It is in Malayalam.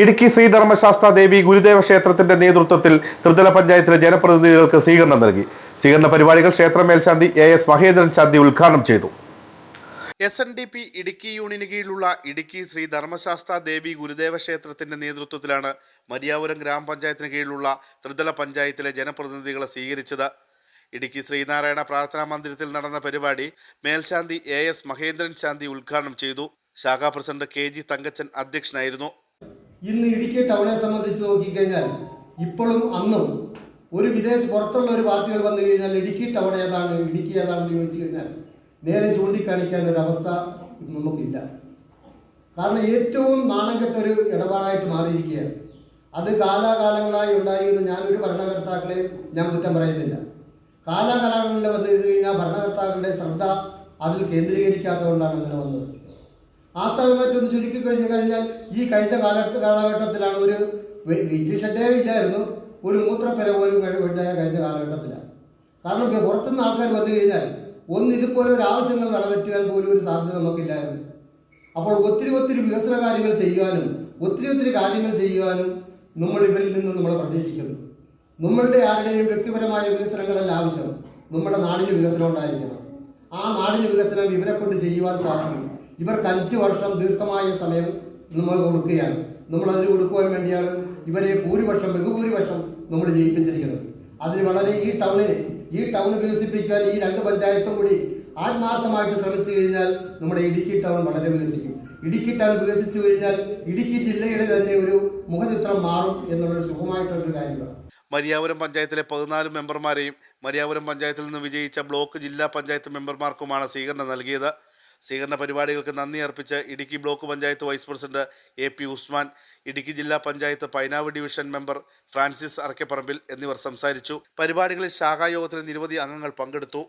ഇടുക്കി ശ്രീധർമ്മശാസ്ത്ര ദേവി ഗുരുദേവ ക്ഷേത്രത്തിന്റെ നേതൃത്വത്തിൽ ത്രിതല പഞ്ചായത്തിലെ ജനപ്രതിനിധികൾക്ക് സ്വീകരണം നൽകി. സ്വീകരണ പരിപാടികൾ ക്ഷേത്ര മേൽശാന്തി എ എസ് മഹേന്ദ്രൻ ശാന്തി ഉദ്ഘാടനം ചെയ്തു. S N D P Idukki യൂണിയന് കീഴിലുള്ള ഇടുക്കി ശ്രീ ധർമ്മശാസ്ത്ര ദേവി ഗുരുദേവ ക്ഷേത്രത്തിന്റെ നേതൃത്വത്തിലാണ് മരിയാപുരം ഗ്രാമപഞ്ചായത്തിന് കീഴിലുള്ള ത്രിതല പഞ്ചായത്തിലെ ജനപ്രതിനിധികളെ സ്വീകരിച്ചത്. ഇടുക്കി ശ്രീനാരായണ പ്രാർത്ഥനാ മന്ദിരത്തിൽ നടന്ന പരിപാടി മേൽശാന്തി എ എസ് മഹേന്ദ്രൻ ശാന്തി ഉദ്ഘാടനം ചെയ്തു. ശാഖാ പ്രസിഡന്റ് കെ ജി തങ്കച്ചൻ അധ്യക്ഷനായിരുന്നു. ഇന്ന് ഇടുക്കി ടൗണെ സംബന്ധിച്ച് നോക്കിക്കഴിഞ്ഞാൽ ഇപ്പോഴും അന്നും ഒരു വിദേശ പുറത്തുള്ള ഒരു പാർട്ടികൾ വന്നു കഴിഞ്ഞാൽ ഇടുക്കി ടൗൺ ഏതാണ് ഇടുക്കി ഏതാണെന്ന് ചോദിച്ചു കഴിഞ്ഞാൽ നേരെ ചൂണ്ടിക്കാണിക്കാൻ ഒരു അവസ്ഥ നമുക്കില്ല. കാരണം ഏറ്റവും നാണം കെട്ടൊരു ഇടപാടായിട്ട് മാറിയിരിക്കുകയാണ്. അത് കാലാകാലങ്ങളായി ഉണ്ടായിരുന്ന ഞാനൊരു ഭരണകർത്താക്കളെ ഞാൻ കുറ്റം പറയുന്നില്ല. കാലാകാലങ്ങളിൽ വന്നു കഴിഞ്ഞാൽ ഭരണകർത്താക്കളുടെ ശ്രദ്ധ അതിൽ കേന്ദ്രീകരിക്കാത്തതുകൊണ്ടാണ് അങ്ങനെ വന്നത്. ആ ഒന്ന് ചുരുക്കി കഴിഞ്ഞു കഴിഞ്ഞാൽ ഈ കഴിഞ്ഞ കാല കാലഘട്ടത്തിലാണ് ഒരു വിജയഷട്ടേ ഇല്ലായിരുന്നു. ഒരു മൂത്രപ്പര പോലും കഴിവുണ്ടായ കഴിഞ്ഞ കാലഘട്ടത്തിലാണ്. കാരണം പുറത്തുനിന്ന് ആൾക്കാർ വന്നു കഴിഞ്ഞാൽ ഒന്ന് ഇതുപോലെ ഒരു ആവശ്യങ്ങൾ നിറവേറ്റുവാൻ പോലും ഒരു സാധ്യത നമുക്കില്ലായിരുന്നു. അപ്പോൾ ഒത്തിരി ഒത്തിരി വികസന കാര്യങ്ങൾ ചെയ്യുവാനും ഒത്തിരി ഒത്തിരി കാര്യങ്ങൾ ചെയ്യുവാനും നമ്മൾ ഇവരിൽ നിന്ന് നമ്മൾ പ്രതീക്ഷിക്കുന്നു. നമ്മളുടെ ആരുടെയും വ്യക്തിപരമായ വികസനങ്ങളല്ല ആവശ്യം. നമ്മുടെ നാടിന് വികസനം ഉണ്ടായിരിക്കണം. ആ നാടിന് വികസനം ഇവരെ കൊണ്ട് ചെയ്യുവാൻ സാധിക്കും. ഇവർക്ക് അഞ്ച് വർഷം ദീർഘമായ സമയം നമ്മൾ കൊടുക്കുകയാണ്. നമ്മൾ അതിന് കൊടുക്കുവാൻ വേണ്ടിയാണ് ഇവരെ ഭൂരിപക്ഷം ബഹുഭൂരിപക്ഷം നമ്മൾ ജയിപ്പിച്ചിരിക്കുന്നത്. അതിന് വളരെ ഈ ടൗണിനെ ഈ ടൗൺ വികസിപ്പിക്കാൻ ഈ രണ്ട് പഞ്ചായത്തും കൂടി ആത്മാർത്ഥമായിട്ട് ശ്രമിച്ചു കഴിഞ്ഞാൽ നമ്മുടെ ഇടുക്കി ടൗൺ വളരെ വികസിക്കും. ഇടുക്കി ടൗൺ വികസിച്ചു കഴിഞ്ഞാൽ ഇടുക്കി ജില്ലയുടെ തന്നെ ഒരു മുഖചിത്രം മാറും എന്നുള്ളൊരു സുഖമായിട്ടുള്ളൊരു കാര്യമാണ്. മരിയാപുരം പഞ്ചായത്തിലെ പതിനാല് മെമ്പർമാരെയും മരിയാപുരം പഞ്ചായത്തിൽ നിന്ന് വിജയിച്ച ബ്ലോക്ക് ജില്ലാ പഞ്ചായത്ത് മെമ്പർമാർക്കുമാണ് സ്വീകരണം നൽകിയത്. സ്വീകരണ പരിപാടികൾക്ക് നന്ദി അർപ്പിച്ച് Idukki block panchayat vice president A P Usman Idukki ജില്ലാ panchayat Painavu division member Francis Arakkaparambil എന്നിവർ സംസാരിച്ചു. പരിപാടികളിൽ ശാഖായോഗത്തിന് നിരവധി അംഗങ്ങൾ പങ്കെടുത്തു.